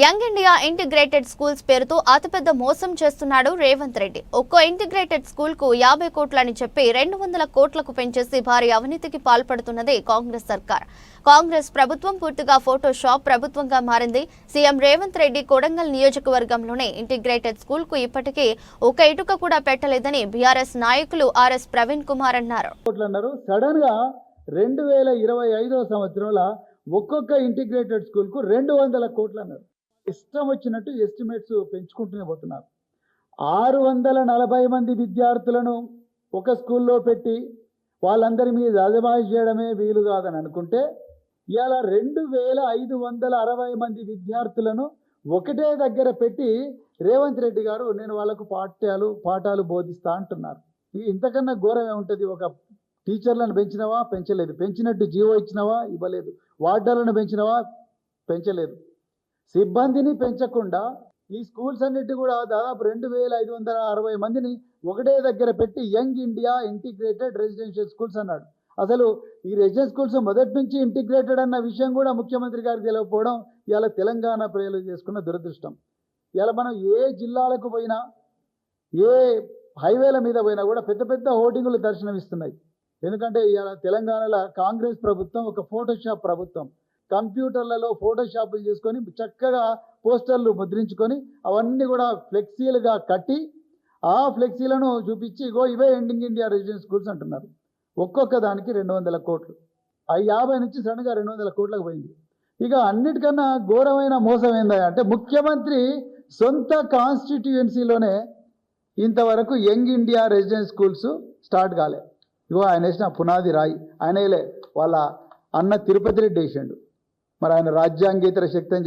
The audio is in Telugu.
యంగ్ ఇండియా ఇంటిగ్రేటెడ్ స్కూల్స్ పేరుతో అతిపెద్ద మోసం చేస్తున్నాడు రేవంత్ రెడ్డి. ఒక్కో ఇంటిగ్రేటెడ్ స్కూల్కు యాభై కోట్లని చెప్పి రెండు వందల కోట్లకు పెంచేసి భారీ అవినీతికి పాల్పడుతున్నది కాంగ్రెస్ సర్కార్. కాంగ్రెస్ ప్రభుత్వం పూర్తిగా ఫోటోషాప్ ప్రభుత్వంగా మారింది. సీఎం రేవంత్ రెడ్డి కొడంగల్ నియోజకవర్గంలోనే ఇంటిగ్రేటెడ్ స్కూల్కు ఇప్పటికీ ఒక ఇటుక కూడా పెట్టలేదని బీఆర్ఎస్ నాయకులు ఆర్ఎస్ ప్రవీణ్ కుమార్ అన్నారు. సడన్గా రెండు వేల ఇరవై ఐదవ సంవత్సరంలో ఒక్కొక్క ఇంటిగ్రేటెడ్ స్కూల్కు రెండు వందల కోట్లు అన్నారు ఇష్టం వచ్చినట్టు ఎస్టిమేట్స్ పెంచుకుంటూనే పోతున్నారు. ఆరు వందల నలభై మంది విద్యార్థులను ఒక స్కూల్లో పెట్టి వాళ్ళందరి మీద అజమాయి చేయడమే వీలు కాదని అనుకుంటే ఇవాళ రెండు వేల ఐదు వందల అరవై మంది విద్యార్థులను ఒకటే దగ్గర పెట్టి రేవంత్ రెడ్డి గారు నేను వాళ్ళకు పాఠ్యాలు పాఠాలు బోధిస్తా అంటున్నారు. ఇంతకన్నా ఘోరమే ఉంటుంది ఒక టీచర్లను పెంచినవా? పెంచలేదు. పెంచినట్టు జీవో ఇచ్చినవా? ఇవ్వలేదు. వార్డాలను పెంచినవా? పెంచలేదు. సిబ్బందిని పెంచకుండా ఈ స్కూల్స్ అన్నిటి కూడా దాదాపు రెండు వేల ఐదు వందల అరవై మందిని ఒకటే దగ్గర పెట్టి young India integrated residential schools అన్నాడు. అసలు ఈ రెసిడెన్షియల్ స్కూల్స్ మొదటి నుంచి ఇంటిగ్రేటెడ్ అన్న విషయం కూడా ముఖ్యమంత్రి గారికి తెలియకపోవడం ఇవాళ తెలంగాణ ప్రజలు చేసుకున్న దురదృష్టం. ఇలా మనం ఏ జిల్లాలకు పోయినా ఏ హైవేల మీద పోయినా కూడా పెద్ద పెద్ద హోర్డింగులు దర్శనమిస్తున్నాయి. ఎందుకంటే ఇవాళ తెలంగాణలో కాంగ్రెస్ ప్రభుత్వం ఒక ఫోటోషాప్ ప్రభుత్వం. కంప్యూటర్లలో ఫోటోషాపులు చేసుకొని చక్కగా పోస్టర్లు ముద్రించుకొని అవన్నీ కూడా ఫ్లెక్సీలుగా కట్టి ఆ ఫ్లెక్సీలను చూపించి ఇగో ఇవే ఎండింగ్ ఇండియా రెసిడెన్స్ స్కూల్స్ అంటున్నారు. ఒక్కొక్క దానికి రెండు వందల కోట్లు. ఆ యాభై నుంచి సడన్గా రెండు వందల కోట్లకు పోయింది. ఇక అన్నిటికన్నా ఘోరమైన మోసం ఏందా అంటే ముఖ్యమంత్రి సొంత కాన్స్టిట్యుయెన్సీలోనే ఇంతవరకు young India residence schools start కాలే. ఇగో ఆయన వేసిన పునాది రాయి. ఆయన వేయలే వాళ్ళ అన్న తిరుపతి రెడ్డి వేసిండు. మరి ఆయన రాజ్యాంగేతర శక్తి అని